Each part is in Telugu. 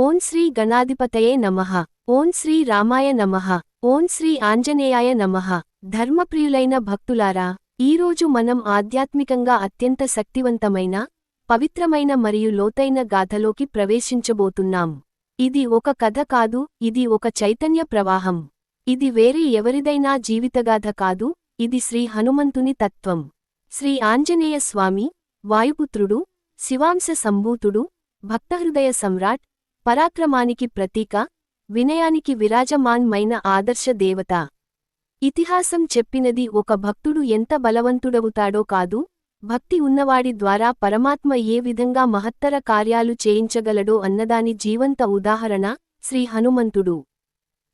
ఓం శ్రీ గణాధిపతయే నమః. ఓం శ్రీ రామాయ నమః. ఓం శ్రీ ఆంజనేయాయ నమః. ధర్మప్రియులైన భక్తులారా ఈరోజు మనం ఆధ్యాత్మికంగా అత్యంత శక్తివంతమైన పవిత్రమైన మరియు లోతైన గాథలోకి ప్రవేశించబోతున్నాం. ఇది ఒక కథ కాదు ఇది ఒక చైతన్య ప్రవాహం. ఇది వేరే ఎవరిదైనా జీవితగాథ కాదు ఇది శ్రీ హనుమంతుని తత్వం. శ్రీ ఆంజనేయ స్వామి వాయుపుత్రుడు శివాంశ సంభూతుడు భక్తహృదయ సమ్రాట్ పరాక్రమానికి ప్రతీక వినయానికి విరాజమాన్మైన ఆదర్శ దేవత. ఇతిహాసం చెప్పినది ఒక భక్తుడు ఎంత బలవంతుడవుతాడో కాదు భక్తి ఉన్నవాడి ద్వారా పరమాత్మ ఏ విధంగా మహత్తర కార్యాలు చేయించగలడో అన్నదాని జీవంత ఉదాహరణ శ్రీ హనుమంతుడు.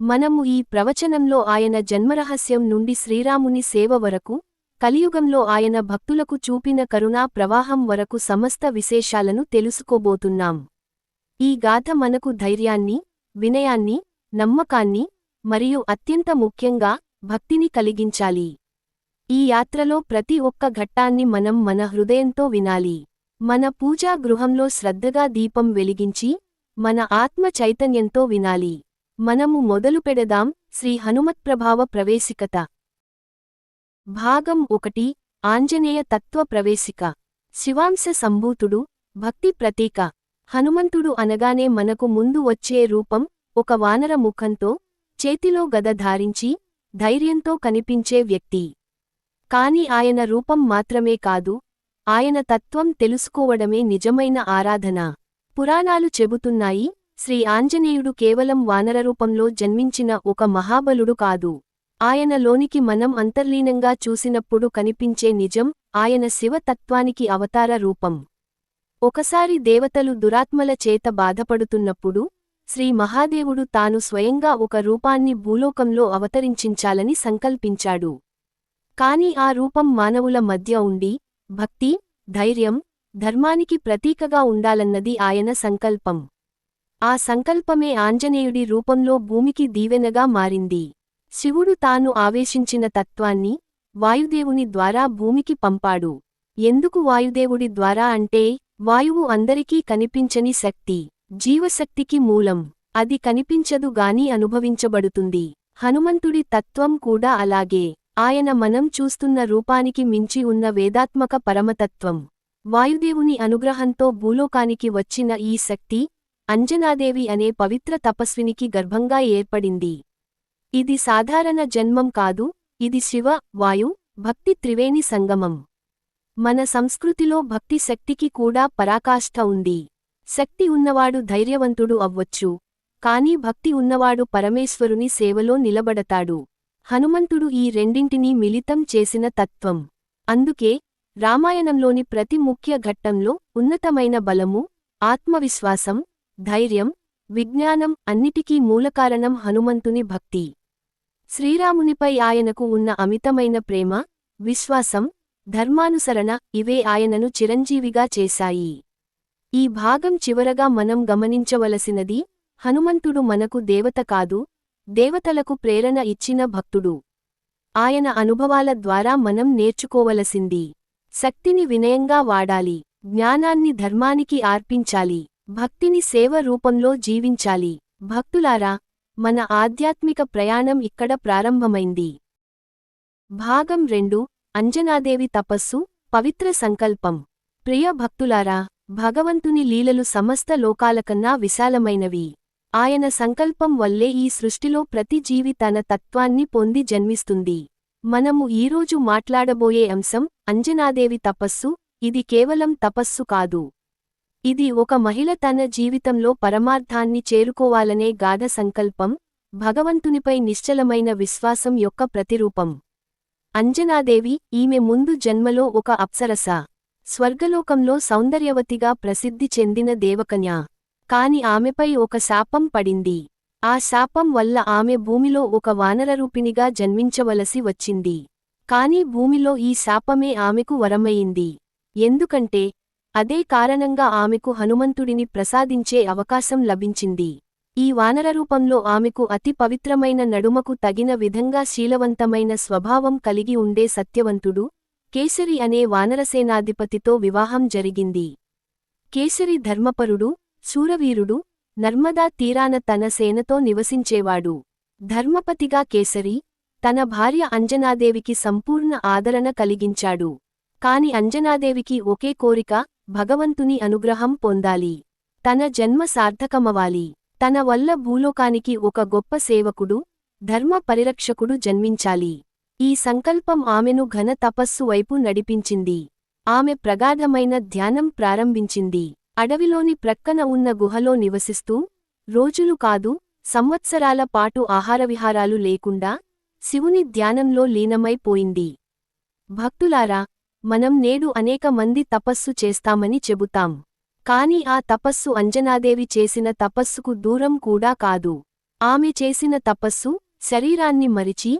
మనము ఈ ప్రవచనంలో ఆయన జన్మరహస్యం నుండి శ్రీరాముని సేవ వరకు కలియుగంలో ఆయన భక్తులకు చూపిన కరుణా ప్రవాహం వరకు సమస్త విశేషాలను తెలుసుకోబోతున్నాం. ఈ గాథ మనకు ధైర్యాన్ని వినయాన్ని నమ్మకాన్ని మరియు అత్యంత ముఖ్యంగా భక్తిని కలిగించాలి. ఈ యాత్రలో ప్రతి ఒక్క ఘట్టాన్ని మనం మన హృదయంతో వినాలి. మన పూజా గృహంలో శ్రద్ధగా దీపం వెలిగించి మన ఆత్మ చైతన్యంతో వినాలి. మనము మొదలు పెడదాం శ్రీ హనుమత్ప్రభావ ప్రవేశికత. భాగం ఒకటి ఆంజనేయ తత్వ ప్రవేశిక. శివాంశ సంభూతుడు భక్తి ప్రతీక. హనుమంతుడు అనగానే మనకు ముందు వచ్చే రూపం ఒక వానర ముఖంతో చేతిలో గద ధారించి ధైర్యంతో కనిపించే వ్యక్తి. కాని ఆయన రూపం మాత్రమే కాదు ఆయన తత్వం తెలుసుకోవడమే నిజమైన ఆరాధన. పురాణాలు చెబుతున్నాయి శ్రీ ఆంజనేయుడు కేవలం వానరరూపంలో జన్మించిన ఒక మహాబలుడు కాదు. ఆయన లోనికి మనం అంతర్లీనంగా చూసినప్పుడు కనిపించే నిజం ఆయన శివతత్వానికి అవతార రూపం. ఒకసారి దేవతలు దురాత్మల చేత బాధపడుతున్నప్పుడు శ్రీ మహాదేవుడు తాను స్వయంగా ఒక రూపాన్ని భూలోకంలో అవతరించించాలని సంకల్పించాడు. కాని ఆ రూపం మానవుల మధ్య ఉండి భక్తి ధైర్యం ధర్మానికి ప్రతీకగా ఉండాలన్నది ఆయన సంకల్పం. ఆ సంకల్పమే ఆంజనేయుడి రూపంలో భూమికి దీవెనగా మారింది. శివుడు తాను ఆవేశించిన తత్వాన్ని వాయుదేవుని ద్వారా భూమికి పంపాడు. ఎందుకు వాయుదేవుడి ద్వారా అంటే వాయువు అందరికీ కనిపించని శక్తి జీవశక్తికి మూలం. అది కనిపించదు గాని అనుభవించబడుతుంది. హనుమంతుడి తత్వం కూడా అలాగే. ఆయన మనం చూస్తున్న రూపానికి మించి ఉన్న వేదాత్మక పరమతత్వం. వాయుదేవుని అనుగ్రహంతో భూలోకానికి వచ్చిన ఈ శక్తి అంజనాదేవి అనే పవిత్ర తపస్వినికి గర్భంగా ఏర్పడింది. ఇది సాధారణ జన్మం కాదు ఇది శివ వాయు భక్తి త్రివేణి సంగమం. మన సంస్కృతిలో భక్తి శక్తికి కూడా పరాకాష్ఠ ఉంది. శక్తి ఉన్నవాడు ధైర్యవంతుడు అవ్వచ్చు. కాని భక్తి ఉన్నవాడు పరమేశ్వరుని సేవలో నిలబడతాడు. హనుమంతుడు ఈ రెండింటినీ మిళితం చేసిన తత్వం. అందుకే రామాయణంలోని ప్రతి ముఖ్య ఘట్టంలో ఉన్నతమైన బలము ఆత్మవిశ్వాసం ధైర్యం విజ్ఞానం అన్నిటికీ మూలకారణం హనుమంతుని భక్తి. శ్రీరామునిపై ఆయనకు ఉన్న అమితమైన ప్రేమ విశ్వాసం ధర్మానుసరణ ఇవే ఆయనను చిరంజీవిగా చేశాయి. ఈ భాగం చివరగా మనం గమనించవలసినది హనుమంతుడు మనకు దేవత కాదు దేవతలకు ప్రేరణ ఇచ్చిన భక్తుడు. ఆయన అనుభవాల ద్వారా మనం నేర్చుకోవలసింది. శక్తిని వినయంగా వాడాలి జ్ఞానాన్ని ధర్మానికి ఆర్పించాలి భక్తిని సేవ రూపంలో జీవించాలి. భక్తులారా మన ఆధ్యాత్మిక ప్రయాణం ఇక్కడ ప్రారంభమైంది. భాగం రెండు అంజనాదేవి తపస్సు పవిత్ర సంకల్పం. ప్రియ భక్తులారా భగవంతుని లీలలు సమస్త లోకాలకన్నా విశాలమైనవి. ఆయన సంకల్పం వల్లే ఈ సృష్టిలో ప్రతి జీవి తన తత్వాన్ని పొంది జన్మిస్తుంది. మనము ఈరోజు మాట్లాడబోయే అంశం అంజనాదేవి తపస్సు ఇది కేవలం తపస్సు కాదు. ఇది ఒక మహిళ తన జీవితంలో పరమార్థాన్ని చేరుకోవాలనే గాఢ సంకల్పం భగవంతునిపై నిశ్చలమైన విశ్వాసం యొక్క ప్రతిరూపం. అంజనాదేవి ఈమె ముందు జన్మలో ఒక అప్సరస. స్వర్గలోకంలో సౌందర్యవతిగా ప్రసిద్ధి చెందిన దేవకన్య. కాని ఆమెపై ఒక శాపం పడింది. ఆ శాపం వల్ల ఆమె భూమిలో ఒక వానరరూపిణిగా జన్మించవలసి వచ్చింది. కాని భూమిలో ఈ శాపమే ఆమెకు వరమయింది ఎందుకంటే అదే కారణంగా ఆమెకు హనుమంతుడిని ప్రసాదించే అవకాశం లభించింది. ఈ వానర రూపంలో ఆమెకు అతి పవిత్రమైన నడుమకు తగిన విధంగా శీలవంతమైన స్వభావం కలిగి ఉండే సత్యవంతుడు కేసరి అనే వానరసేనాధిపతితో వివాహం జరిగింది. కేసరి ధర్మపరుడు శూరవీరుడు నర్మదా తీరాన తన సేనతో నివసించేవాడు. ధర్మపతిగా కేసరి తన భార్య అంజనాదేవికి సంపూర్ణ ఆదరణ కలిగించాడు. కాని అంజనాదేవికి ఒకే కోరిక భగవంతుని అనుగ్రహం పొందాలి. తన జన్మ సార్థకమవాలి తన వల్ల భూలోకానికి ఒక గొప్ప సేవకుడు ధర్మ పరిరక్షకుడు జన్మించాలి. ఈ సంకల్పం ఆమెను ఘన తపస్సు వైపు నడిపించింది. ఆమె ప్రగాఢమైన ధ్యానం ప్రారంభించింది. అడవిలోని ప్రక్కన ఉన్న గుహలో నివసిస్తూ రోజులు కాదు సంవత్సరాల పాటు ఆహారవిహారాలు లేకుండా శివుని ధ్యానంలో లీనమైపోయింది భక్తులారా మనం నేడు అనేక మంది తపస్సు చేస్తామని చెబుతాం. కాని ఆ తపస్సు అంజనాదేవి చేసిన తపస్సుకు దూరం కూడా కాదు. ఆమె చేసిన తపస్సు శరీరాన్ని మరిచి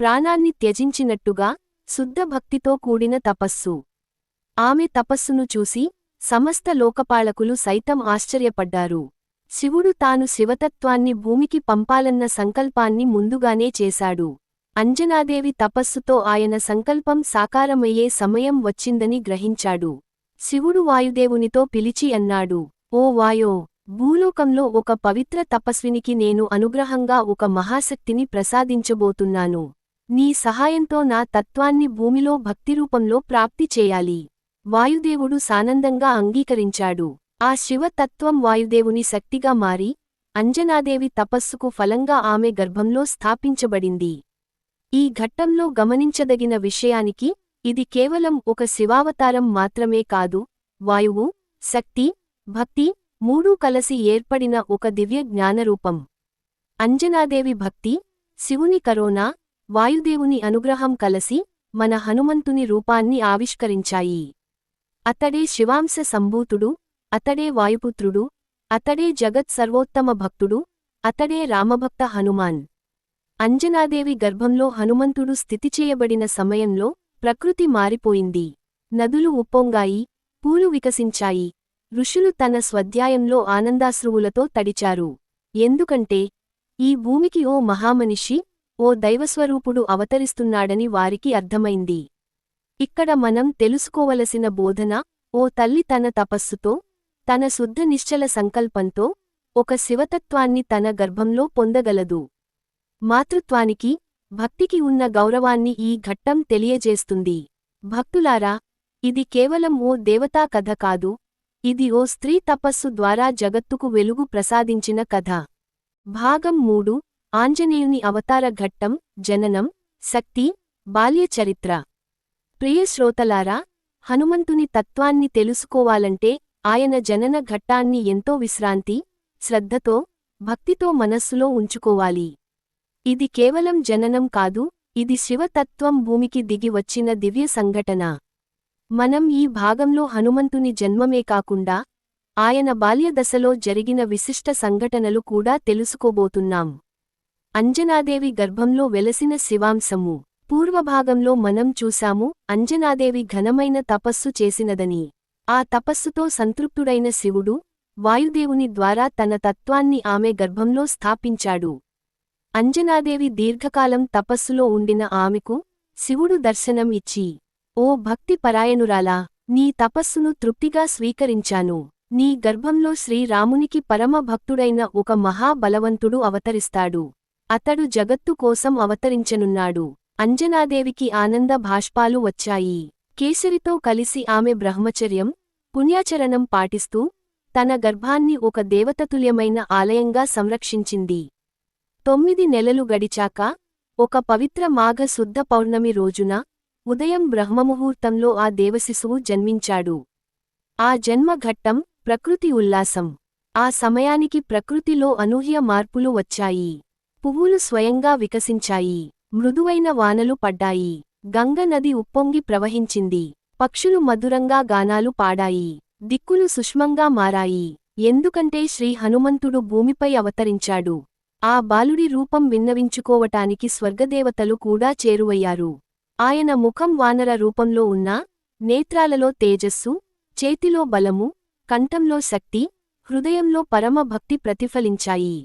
ప్రాణాన్ని త్యజించినట్టుగా శుద్ధ భక్తితో కూడిన తపస్సు. ఆమె తపస్సును చూసి సమస్త లోకపాలకులు సైతం ఆశ్చర్యపడ్డారు. శివుడు తాను శివతత్వాన్ని భూమికి పంపాలన్న సంకల్పాన్ని ముందుగానే చేశాడు. అంజనాదేవి తపస్సుతో ఆయన సంకల్పం సాకారమయ్యే సమయం వచ్చిందని గ్రహించాడు. శివుడు వాయుదేవునితో పిలిచి అన్నాడు ఓ వాయో భూలోకంలో ఒక పవిత్ర తపస్వినికి నేను అనుగ్రహంగా ఒక మహాశక్తిని ప్రసాదించబోతున్నాను. నీ సహాయంతో నా తత్వాన్ని భూమిలో భక్తిరూపంలో ప్రాప్తి చేయాలి వాయుదేవుడు సానందంగా అంగీకరించాడు. ఆ శివతత్వం వాయుదేవుని శక్తిగా మారి అంజనాదేవి తపస్సుకు ఫలంగా ఆమె గర్భంలో స్థాపించబడింది. ఈ ఘట్టంలో గమనించదగిన విషయానికి ఇది కేవలం ఒక శివావతారం మాత్రమే కాదు వాయువు శక్తి భక్తి మూడూ కలసి ఏర్పడిన ఒక దివ్య జ్ఞానరూపం. అంజనాదేవి భక్తి శివుని కరోనా వాయుదేవుని అనుగ్రహం కలసి మన హనుమంతుని రూపాన్ని ఆవిష్కరించాయి. అతడే శివాంశ సంభూతుడు అతడే వాయుపుత్రుడు అతడే జగత్ సర్వోత్తమ భక్తుడు అతడే రామభక్త హనుమాన్. అంజనాదేవి గర్భంలో హనుమంతుడు స్థితి చేయబడిన సమయంలో ప్రకృతి మారిపోయింది. నదులు ఉప్పొంగాయి పూలు వికసించాయి. ఋషులు తన స్వధ్యాయంలో ఆనందాశ్రువులతో తడిచారు. ఎందుకంటే ఈ భూమికి ఓ మహామనిషి ఓ దైవస్వరూపుడు అవతరిస్తున్నాడని వారికి అర్థమైంది. ఇక్కడ మనం తెలుసుకోవలసిన బోధన ఓ తల్లి తన తపస్సుతో తన శుద్ధ నిశ్చల సంకల్పంతో ఒక శివతత్వాన్ని తన గర్భంలో పొందగలదు. మాతృత్వానికి భక్తికి ఉన్న గౌరవాన్ని ఈ ఘట్టం తెలియజేస్తుంది. భక్తులారా ఇది కేవలం ఓ దేవతా కథ కాదు ఇది ఓ స్త్రీ తపస్సు ద్వారా జగత్తుకు వెలుగు ప్రసాదించిన కథ. భాగం మూడు ఆంజనేయుని అవతార ఘట్టం జననం శక్తి బాల్య చరిత్ర. ప్రియ శ్రోతలారా హనుమంతుని తత్వాన్ని తెలుసుకోవాలంటే ఆయన జనన ఘట్టాన్ని ఎంతో విశ్రాంతి శ్రద్ధతో భక్తితో మనస్సులో ఉంచుకోవాలి. ఇది కేవలం జననం కాదు ఇది శివతత్వం భూమికి దిగి వచ్చిన దివ్య సంఘటన. మనం ఈ భాగంలో హనుమంతుని జన్మమే కాకుండా ఆయన బాల్యదశలో జరిగిన విశిష్ట సంఘటనలు కూడా తెలుసుకోబోతున్నాం. అంజనాదేవి గర్భంలో వెలసిన శివాంశము. పూర్వభాగంలో మనం చూశాము అంజనాదేవి ఘనమైన తపస్సు చేసినదని. ఆ తపస్సుతో సంతృప్తుడైన శివుడు వాయుదేవుని ద్వారా తన తత్వాన్ని ఆమె గర్భంలో స్థాపించాడు. అంజనాదేవి దీర్ఘకాలం తపస్సులో ఉండిన ఆమెకు శివుడు దర్శనం ఇచ్చి ఓ భక్తి పరాయణురాలా నీ తపస్సును తృప్తిగా స్వీకరించాను. నీ గర్భంలో శ్రీరామునికి పరమ భక్తుడైన ఒక మహాబలవంతుడు అవతరిస్తాడు. అతడు జగత్తు కోసం అవతరించనున్నాడు. అంజనాదేవికి ఆనంద భాష్పాలు వచ్చాయి. కేసరితో కలిసి ఆమె బ్రహ్మచర్యం పుణ్యాచరణం పాటిస్తూ తన గర్భాన్ని ఒక దేవతతుల్యమైన ఆలయంగా సంరక్షించింది. తొమ్మిది నెలలు గడిచాక ఒక పవిత్ర మాఘ శుద్ధ పౌర్ణమి రోజున ఉదయం బ్రహ్మముహూర్తంలో ఆ దేవశిశువు జన్మించాడు. ఆ జన్మఘట్టం ప్రకృతి ఉల్లాసం. ఆ సమయానికి ప్రకృతిలో అనూహ్య మార్పులు వచ్చాయి. పువ్వులు స్వయంగా వికసించాయి. మృదువైన వానలు పడ్డాయి. గంగ నది ఉప్పొంగి ప్రవహించింది. పక్షులు మధురంగా గానాలు పాడాయి. దిక్కులు సుష్మంగా మారాయి. ఎందుకంటే శ్రీ హనుమంతుడు భూమిపై అవతరించాడు. ఆ బాలుడి రూపం విన్నవించుకోవటానికి స్వర్గదేవతలు కూడా చేరువయ్యారు. ఆయన ముఖం వానర రూపంలో ఉన్నా నేత్రాలలో తేజస్సు చేతిలో బలము కంఠంలో శక్తి హృదయంలో పరమ భక్తి ప్రతిఫలించాయి.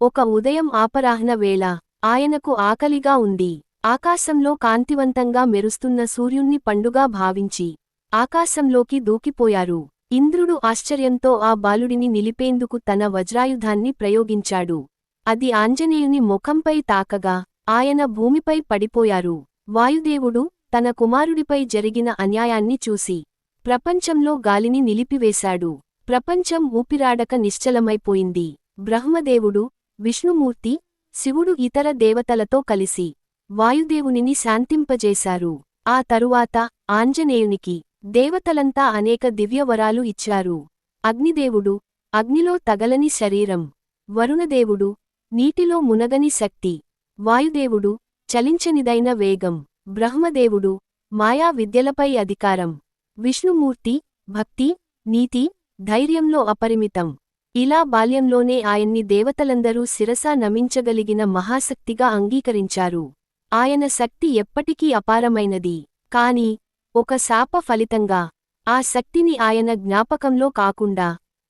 ఒక ఉదయం ఆపరాహ్న వేళ ఆయనకు ఆకలిగా ఉంది. ఆకాశంలో కాంతివంతంగా మెరుస్తున్న సూర్యుణ్ణి పండుగా భావించి ఆకాశంలోకి దూకిపోయారు. ఇంద్రుడు ఆశ్చర్యంతో ఆ బాలుడిని నిలిపేందుకు తన వజ్రాయుధాన్ని ప్రయోగించాడు. అది ఆంజనేయుని ముఖంపై తాకగా ఆయన భూమిపై పడిపోయారు. వాయుదేవుడు తన కుమారుడిపై జరిగిన అన్యాయాన్ని చూసి ప్రపంచంలో గాలిని నిలిపివేశాడు. ప్రపంచం ఊపిరాడక నిశ్చలమైపోయింది. బ్రహ్మదేవుడు విష్ణుమూర్తి శివుడు ఇతర దేవతలతో కలిసి వాయుదేవునిని శాంతింపజేశారు. ఆ తరువాత ఆంజనేయునికి దేవతలంతా అనేక దివ్యవరాలు ఇచ్చారు. అగ్నిదేవుడు అగ్నిలో తగలని శరీరం. వరుణదేవుడు నీటిలో మునగని శక్తి. వాయుదేవుడు చలించనిదైన వేగం. బ్రహ్మదేవుడు మాయా విద్యలపై అధికారం. విష్ణుమూర్తి భక్తి నీతి ధైర్యంలో అపరిమితం. ఇలా బాల్యంలోనే ఆయన్ని దేవతలందరూ శిరసా నమించగలిగిన మహాశక్తిగా అంగీకరించారు. ఆయన శక్తి ఎప్పటికీ అపారమైనది. కాని ఒక శాప ఫలితంగా ఆ శక్తిని ఆయన జ్ఞాపకంలో కాకుండా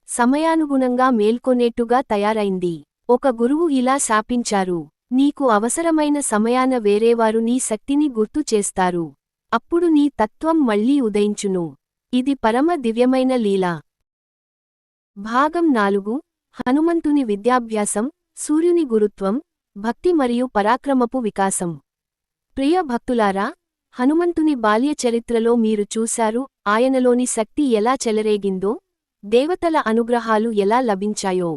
సమయానుగుణంగా మేల్కొనేట్టుగా తయారైంది. ఒక గురువు ఇలా శాపించారు నీకు అవసరమైన సమయాన వేరేవారు నీ శక్తిని గుర్తు చేస్తారు. అప్పుడు నీ తత్వం మళ్ళీ ఉదయించును. ఇది పరమ దివ్యమైన లీల. భాగం నాలుగు. హనుమంతుని విద్యాభ్యాసం సూర్యుని గురుత్వం భక్తి మరియు పరాక్రమపు వికాసం. ప్రియ భక్తులారా హనుమంతుని బాల్య చరిత్రలో మీరు చూశారు ఆయనలోని శక్తి ఎలా చెలరేగిందో దేవతల అనుగ్రహాలు ఎలా లభించాయో.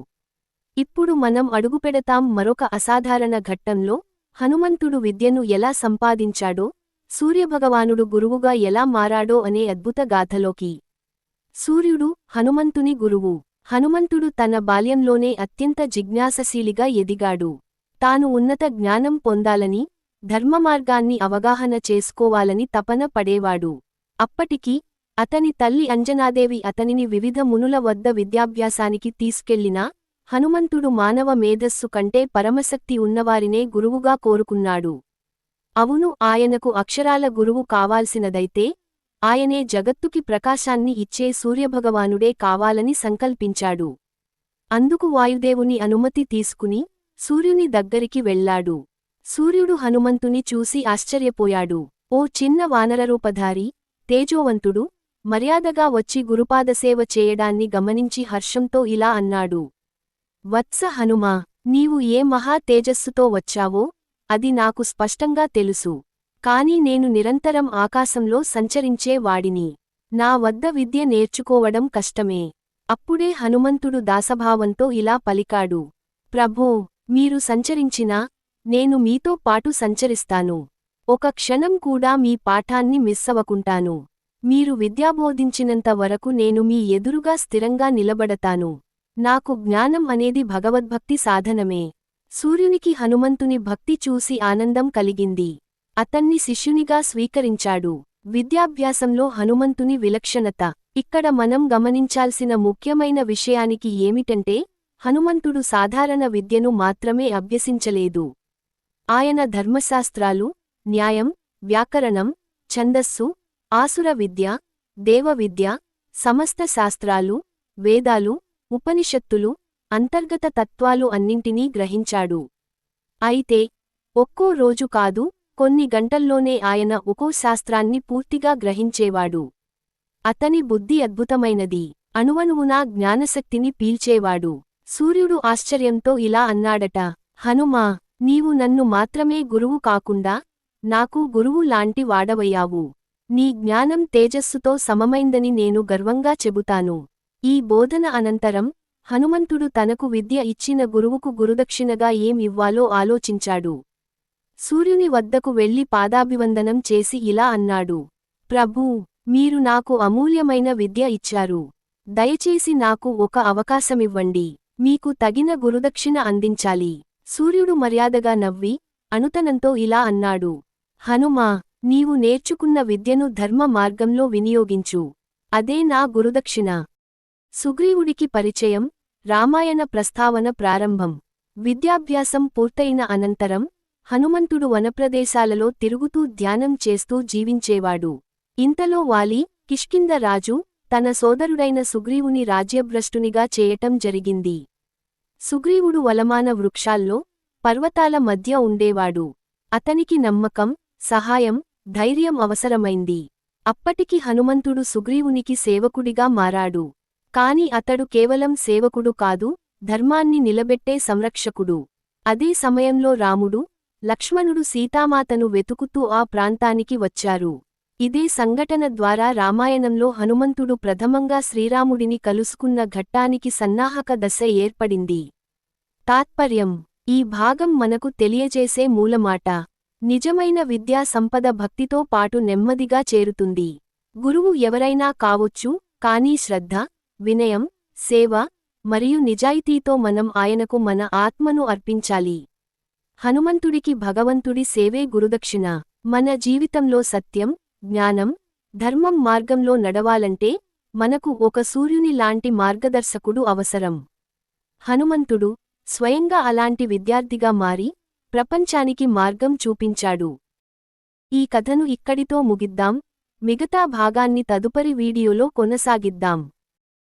ఇప్పుడు మనం అడుగుపెడతాం మరొక అసాధారణ ఘట్టంలో హనుమంతుడు విద్యను ఎలా సంపాదించాడో సూర్యభగవానుడు గురువుగా ఎలా మారాడో అనే అద్భుత గాథలోకి. సూర్యుడు హనుమంతుని గురువు. హనుమంతుడు తన బాల్యంలోనే అత్యంత జిజ్ఞాసశీలిగా ఎదిగాడు. తాను ఉన్నత జ్ఞానం పొందాలని ధర్మమార్గాన్ని అవగాహన చేసుకోవాలని తపన పడేవాడు. అప్పటికి అతని తల్లి అంజనాదేవి అతనిని వివిధ మునుల వద్ద విద్యాభ్యాసానికి తీసుకెళ్ళినా హనుమంతుడు మానవ మేధస్సు కంటే పరమశక్తి ఉన్నవారినే గురువుగా కోరుకున్నాడు. అవును ఆయనకు అక్షరాల గురువు కావాల్సినదైతే ఆయనే జగత్తుకి ప్రకాశాన్ని ఇచ్చే సూర్యభగవానుడే కావాలని సంకల్పించాడు. అందుకు వాయుదేవుని అనుమతి తీసుకుని సూర్యుని దగ్గరికి వెళ్ళాడు సూర్యుడు హనుమంతుని చూసి ఆశ్చర్యపోయాడు. ఓ చిన్న వానరరూపధారి తేజోవంతుడు మర్యాదగా వచ్చి గురుపాదసేవ చేయడాన్ని గమనించి హర్షంతో ఇలా అన్నాడు. వత్స హనుమా నీవు ఏ మహా తేజస్సుతో వచ్చావో అది నాకు స్పష్టంగా తెలుసు. కాని నేను నిరంతరం ఆకాశంలో సంచరించే వాడిని. నా వద్ద విద్య నేర్చుకోవడం కష్టమే. అప్పుడే హనుమంతుడు దాసభావంతో ఇలా పలికాడు. ప్రభో మీరు సంచరించినా నేను మీతో పాటు సంచరిస్తాను. ఒక క్షణం కూడా మీ పాఠాన్ని మిస్సవకుంటాను మీరు విద్యాబోధించినంత వరకు నేను మీ ఎదురుగా స్థిరంగా నిలబడతాను. నాకు జ్ఞానం అనేది భగవద్భక్తి సాధనమే. సూర్యునికి హనుమంతుని భక్తి చూసి ఆనందం కలిగింది. అతన్ని శిష్యునిగా స్వీకరించాడు. విద్యాభ్యాసంలో హనుమంతుని విలక్షణత. ఇక్కడ మనం గమనించాల్సిన ముఖ్యమైన విషయానికి ఏమిటంటే హనుమంతుడు సాధారణ విద్యను మాత్రమే అభ్యసించలేదు. ఆయన ధర్మశాస్త్రాలు న్యాయం వ్యాకరణం ఛందస్సు ఆసుర విద్య దేవవిద్య సమస్త శాస్త్రాలు వేదాలు ఉపనిషత్తులు అంతర్గత తత్వాలు అన్నింటినీ గ్రహించాడు. అయితే ఒక్కో రోజు కాదు కొన్ని గంటల్లోనే ఆయన ఒక్కో శాస్త్రాన్ని పూర్తిగా గ్రహించేవాడు. అతని బుద్ధి అద్భుతమైనది అణువణువునా జ్ఞానశక్తిని పీల్చేవాడు. సూర్యుడు ఆశ్చర్యంతో ఇలా అన్నాడట హనుమా నీవు నన్ను మాత్రమే గురువు కాకుండా నాకు గురువు లాంటి వాడవయ్యావు. నీ జ్ఞానం తేజస్సుతో సమమైందని నేను గర్వంగా చెబుతాను. ఈ బోధన అనంతరం హనుమంతుడు తనకు విద్య ఇచ్చిన గురువుకు గురుదక్షిణగా ఏం ఇవ్వాలో ఆలోచించాడు. సూర్యుని వద్దకు వెళ్ళి పాదాభివందనం చేసి ఇలా అన్నాడు. ప్రభూ మీరు నాకు అమూల్యమైన విద్య ఇచ్చారు. దయచేసి నాకు ఒక అవకాశమివ్వండి. మీకు తగిన గురుదక్షిణ అందించాలి. సూర్యుడు మర్యాదగా నవ్వి అనుతనంతో ఇలా అన్నాడు హనుమా నీవు నేర్చుకున్న విద్యను ధర్మ మార్గంలో వినియోగించు. అదే నా గురుదక్షిణ. సుగ్రీవుడికి పరిచయం రామాయణ ప్రస్తావన ప్రారంభం. విద్యాభ్యాసం పూర్తయిన అనంతరం హనుమంతుడు వనప్రదేశాలలో తిరుగుతూ ధ్యానం చేస్తూ జీవించేవాడు. ఇంతలో వాలి కిష్కింద రాజు తన సోదరుడైన సుగ్రీవుని రాజ్యభ్రష్టునిగా చేయటం జరిగింది. సుగ్రీవుడు వలమాన వృక్షాల్లో పర్వతాల మధ్య ఉండేవాడు. అతనికి నమ్మకం సహాయం ధైర్యం అవసరమైంది. అప్పటికి హనుమంతుడు సుగ్రీవునికి సేవకుడిగా మారాడు. కాని అతడు కేవలం సేవకుడు కాదు ధర్మాన్ని నిలబెట్టే సంరక్షకుడు. అదే సమయంలో రాముడు లక్ష్మణుడు సీతామాతను వెతుకుతూ ఆ ప్రాంతానికి వచ్చారు. ఇదే సంఘటన ద్వారా రామాయణంలో హనుమంతుడు ప్రథమంగా శ్రీరాముడిని కలుసుకున్న ఘట్టానికి సన్నాహక దశ ఏర్పడింది. తాత్పర్యం. ఈ భాగం మనకు తెలియజేసే మూలమాట. నిజమైన విద్యా సంపద భక్తితో పాటు నెమ్మదిగా చేరుతుంది. గురువు ఎవరైనా కావొచ్చు కానీ శ్రద్ధ వినయం సేవ మరియు నిజాయితీతో మనం ఆయనకు మన ఆత్మను అర్పించాలి. హనుమంతుడికి భగవంతుడి సేవే గురుదక్షిణ. మన జీవితంలో సత్యం జ్ఞానం ధర్మం మార్గంలో నడవాలంటే మనకు ఒక సూర్యుని లాంటి మార్గదర్శకుడు అవసరం. హనుమంతుడు స్వయంగా అలాంటి విద్యార్థిగా మారి ప్రపంచానికి మార్గం చూపించాడు. ఈ కథను ఇక్కడితో ముగిద్దాం. మిగతా భాగాన్ని తదుపరి వీడియోలో కొనసాగిద్దాం.